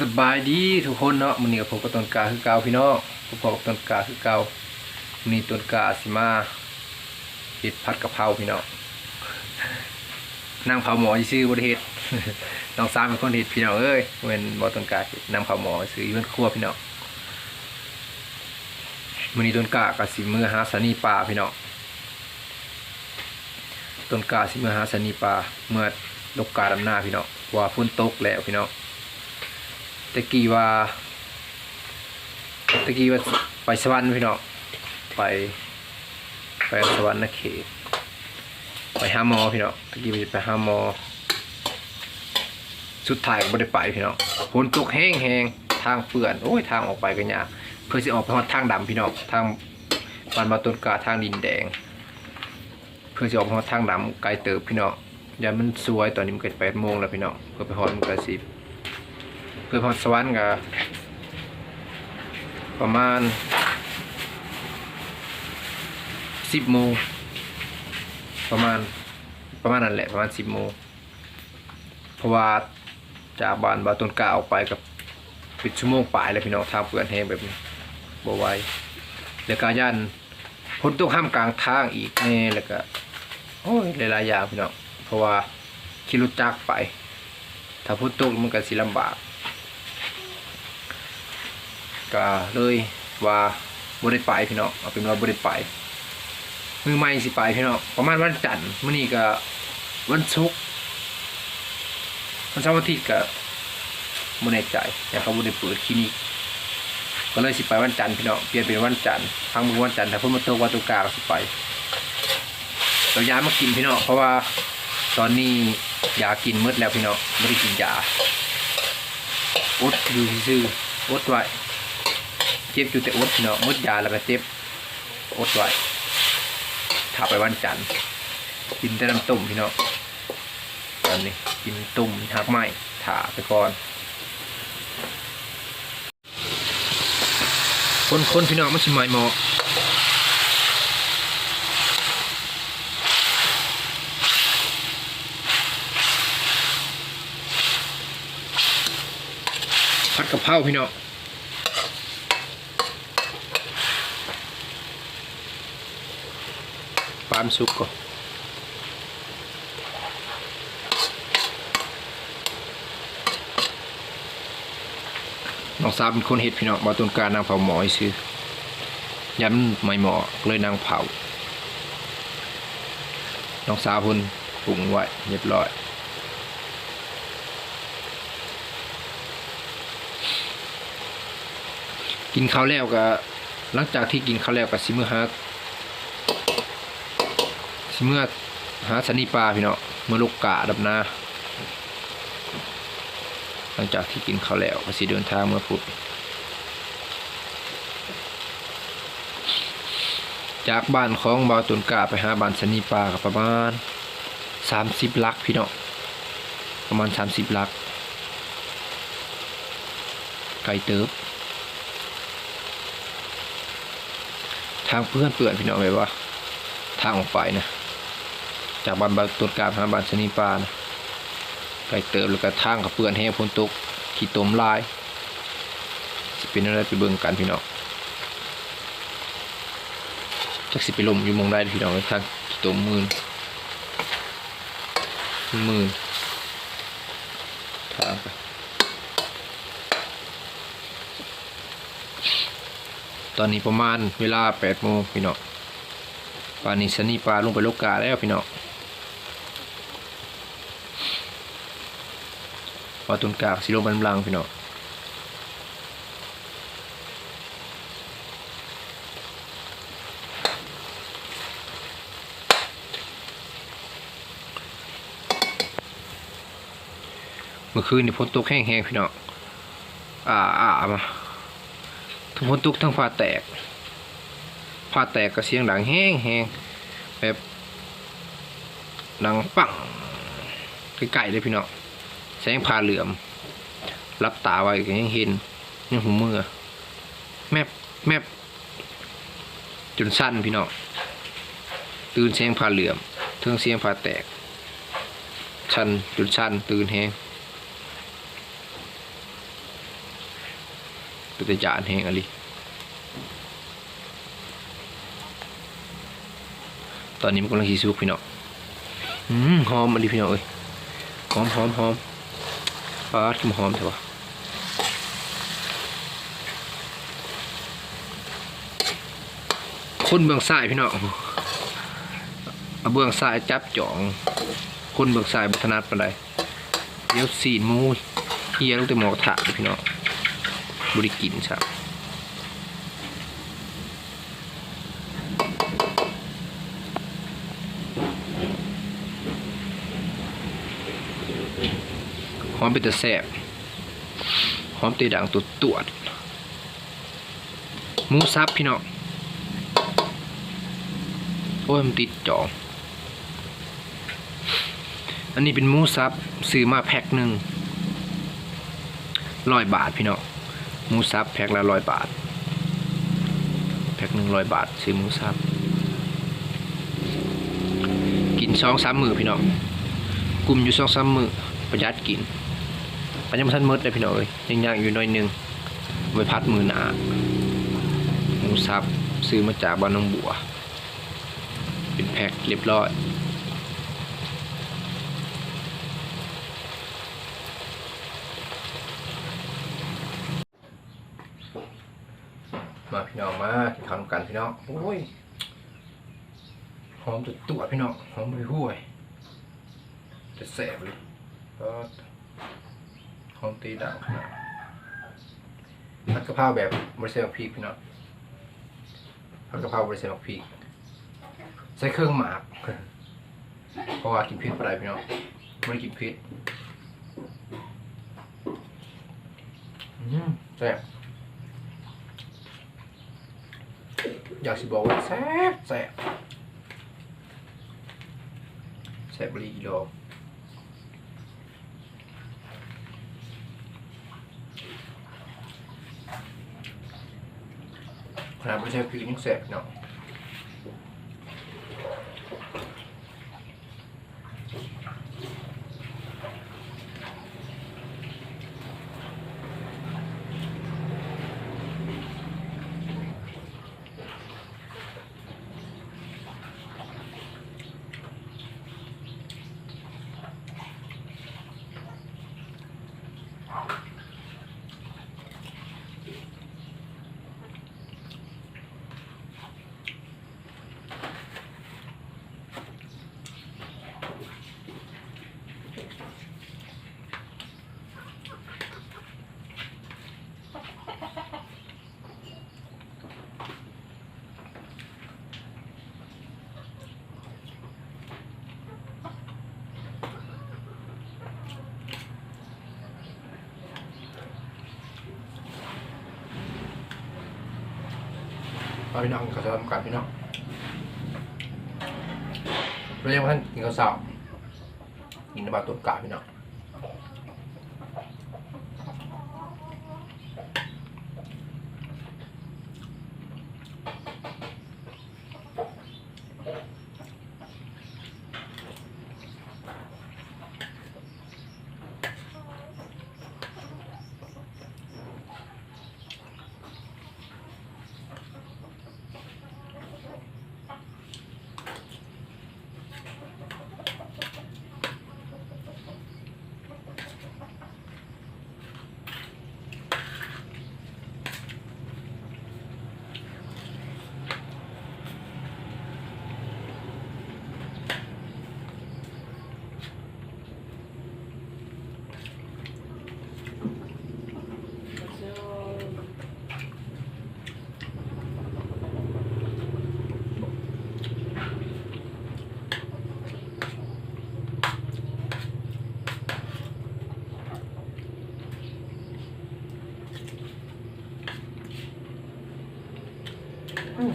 สบายดีทุกคนเนาะมื้อนี้กับผมกับต้นกาคือเก่าพี่น้องผมกับต้นกาคือเก่ามีต้นกาสิมาเฮ็ดผัดกะเพราพี่น้องนั่งเผาหมอซื่อบ่ได้เฮ็ดน้องสามเป็นคนเฮ็ดพี่น้องเอ้ยเว้นบ่ต้นกาเฮ็ดนั่งเผาหมอซื่อยู่นครัวพี่น้องมื้อนี้ต้นกาก็สิมือหาสานีปลาพี่น้องต้นกาสิมือหาสานีปลาเมื่อลกกาดำหน้าพี่น้องว่าฝนตกแล้วพี่น้อง ตะกี้ว่าตะกี้ว่าไปสวรรค์พี่น้องไปไปสวรรค์นะเขตไปหาหมอพี่น้องตะกี้ว่าจะไปหาหมอสุดท้ายก็ไม่ได้ไปพี่น้องฝนตกแห้งแห้งทางเปื่อนโอ้ยทางออกไปก็ยากเพื่อสิออกไปฮอดทางดำพี่น้องทางบ้านมาต้นกาทางดินแดง เพื่อจะออกไปฮอดทางดำไกลเติบพี่น้องอย่ามันสวยตอนนี้มันเกิดแปดโมงแล้วพี่น้องเพื่อไปฮอดมันก็สิบ เพื่อพรสวรรค์ก็ประมาณสิบโมงประมาณประมาณนั้นแหละประมาณสิบโมงเพราะว่าจากบ้านบาต้นกาออกไปกับปิดชั่วโมงปลายแล้วพี่น้องทางเปื่อนแห้งแบบนี้บ่ไหวแล้วก็ย่านพ้นตกห้ามกลางทางอีกแน่แล้วก็โอ้ยหลายๆอย่างพี่น้องเพราะว่าขี่รถจักรไป ถ้าพ้นตกมันก็สิลำบาก ก็เลยว่าบ่ได้ไปพี่น้องเอาเป็นว่าบ่ได้ไปมือใหม่สิไปพี่น้องประมาณวันจันทร์มื้อนี้ก็วันศุกร์วันเสาร์อาทิตย์ก็บ่แน่ใจแต่เขาบ่ได้เปิดคลินิกก็เลยสิไปวันจันทร์พี่น้องเปลี่ยนเป็นวันจันทร์ทางมือวันจันทร์ถ้าเพิ่นมาโตวันตุกาก็สิไปเรายามากินพี่น้องเพราะว่าตอนนี้ยากินหมดแล้วพี่น้องไม่ได้กินยาอดอยู่ซื่ออดไว้ เจ็บอยู่แต่อดพี่น้องมดยาแล้วก็เจ็บอดไว้ถ้าไปวันจันทร์กินแต่น้ำต้มพี่เน้องตอนนี้กินตุ่มหักไม้ถาไปก่อนคนคนพี่น้องมันชิมไม้หมอผัดกะเพราพี่น้องามสุกก่อนน้องสาวเป็นคนเห็ดพี่น้องมาต้นการนางเผาหมอให้ซื้อย้ำไม่หมอเลยนางเผาน้องสาวพุ่นปรุงไว้เรียบร้อยกินข้าวแล้วก็หลังจากที่กินข้าวแล้วก็สิมือฮัก สิเมื่อหาสันนิปลาพี่เนาะเมื่อลูกกาดับนาหลังจากที่กินข้าวแล้วก็สิเดินทางเมื่อพุธจากบ้านของบาวตุนกาไปหาบ้านสันนิปลากับประมาณสามสิบลักพี่เนาะประมาณสามสิบลัก ไกลเติบ ทางเพื่อนเปื่อนพี่เน้องเลยว่า ทางออกไปนะ จากบ้านบาต้นกลางหาบ้านชนิปานไกลเติบแล้วก็ทางกับเปื่อนแห้งพ้นตกขี้ตมลายสิเป็นอะไรไปเบิ่งกันพี่น้องจักสิไปลมอยู่มองได้พี่น้องทางขี้ตมมืนมืนทางไปตอนนี้ประมาณเวลา8โมงพี่น้องป่านนี้ชนิปลาลงไปโลกกาแล้วพี่น้อง อตุนกากสิลงบันลังพี่น้องเมื่อคืนนี่ฝนตกแห้งๆพี่น้องอ่าอ่ามาทั้งฝนตกทั้งฟ้าแตกฟ้าแตกก็เสียงดังแห้งๆแบบดังปังใกล้ๆเลยพี่น้อง แสงผ่าเหลื่อม รับตาไว้ก็ยังเห็นยังหูมือแมบแมบจนสั้นพี่น้องตื่นเสียงผ่าเหลื่อมเทิงเสียงผ่าแตก ชันจนชันตื่นแฮงเป็นตะจานแห้งอะไรตอนนี้มันกำลังสีสุกพี่น้องอืมหอมอันนี้พี่น้องเอ้ยหอมหอมหอม ปลาดกินหอมใช่ปะคนเบืองสายพี่น้องเบืองสายจับจ่อง คนเบืองสายบัถนัดปานใดเดี๋ยวสีนมูเฮียลงแต่หมอกถาพี่น้องบริกินครับ หอมเป็นตะแสบหอมเตดังตัวตวดหมูซับพี่น้องโอ้ยมันติดจออันนี้เป็นหมูซับซื้อมาแพ็คหนึ่งร้อยบาทพี่น้องหมูซับแพ็คละร้อยบาท แพ็คหนึ่งร้อยบาทซื้อหมูซับกินสองสามมือพี่น้องกลุ่มอยู่สองสามมือประหยัดกิน ปัญญาทันหมดเลยพี่น้องเอ้ยยังยางอยู่หน้อยนึงไว้พัดมือหนาหมูสับซื้อมาจากบ้านน้องบัว เป็นแพ็คเรียบร้อยมาพี่น้องมากินข้าวนำกันพี่น้องโอ้ยหอมตัวตัวพี่น้องหอมไปห้วยจะแสบเลยก็ หอมตีดังขนาดผัดกะเพราแบบบริเซลพริกพี่น้องผัดกะเพราบริเซลพริกใส่เครื่องหมากเพราะว่ากินพริกอะไรพี่น้องไม่ได้กินพริกอืมแซ่บอยากสิบอกว่าแซ่บแซ่บแซ่บบรีอีโล ข นะไม่ใช่พริกยังแสบเนาะ เอาพี่น้องเขาจะทำกันพี่น้องเรายังไม่ทันกินข้าวเช้ากินน้ำปลาตุ่นกาพี่น้อง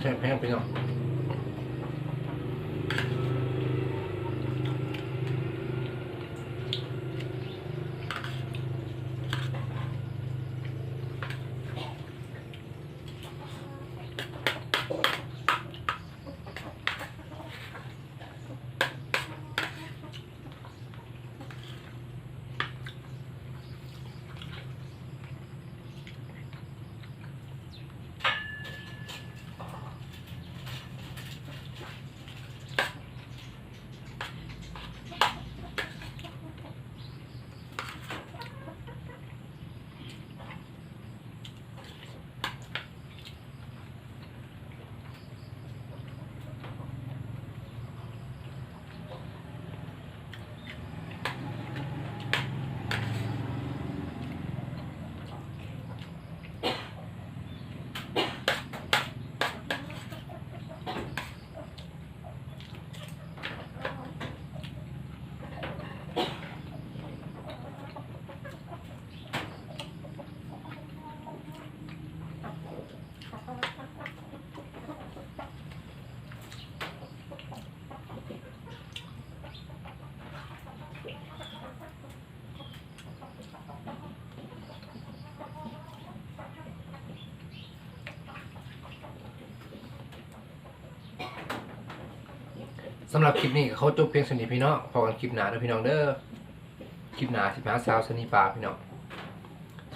อืมแซ่บแสำหรับคลิปนี้ก็เขาจบเพียงสนิทพี่น้องพอกันคลิปหนาเด้อพี่น้องเด้อคลิปหนาสิบห้าสาวสนีปลาพี่น้อง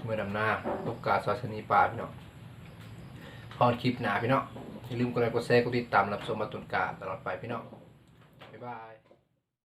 เมื่อดำหน้าตกกาสาวสนีปลาพี่น้องพอกันคลิปหนาพี่น้องอย่าลืมกดไลค์กดแชร์กดติดตามรับชมมาตุนกาตลอดไปพี่น้องบ๊ายบาย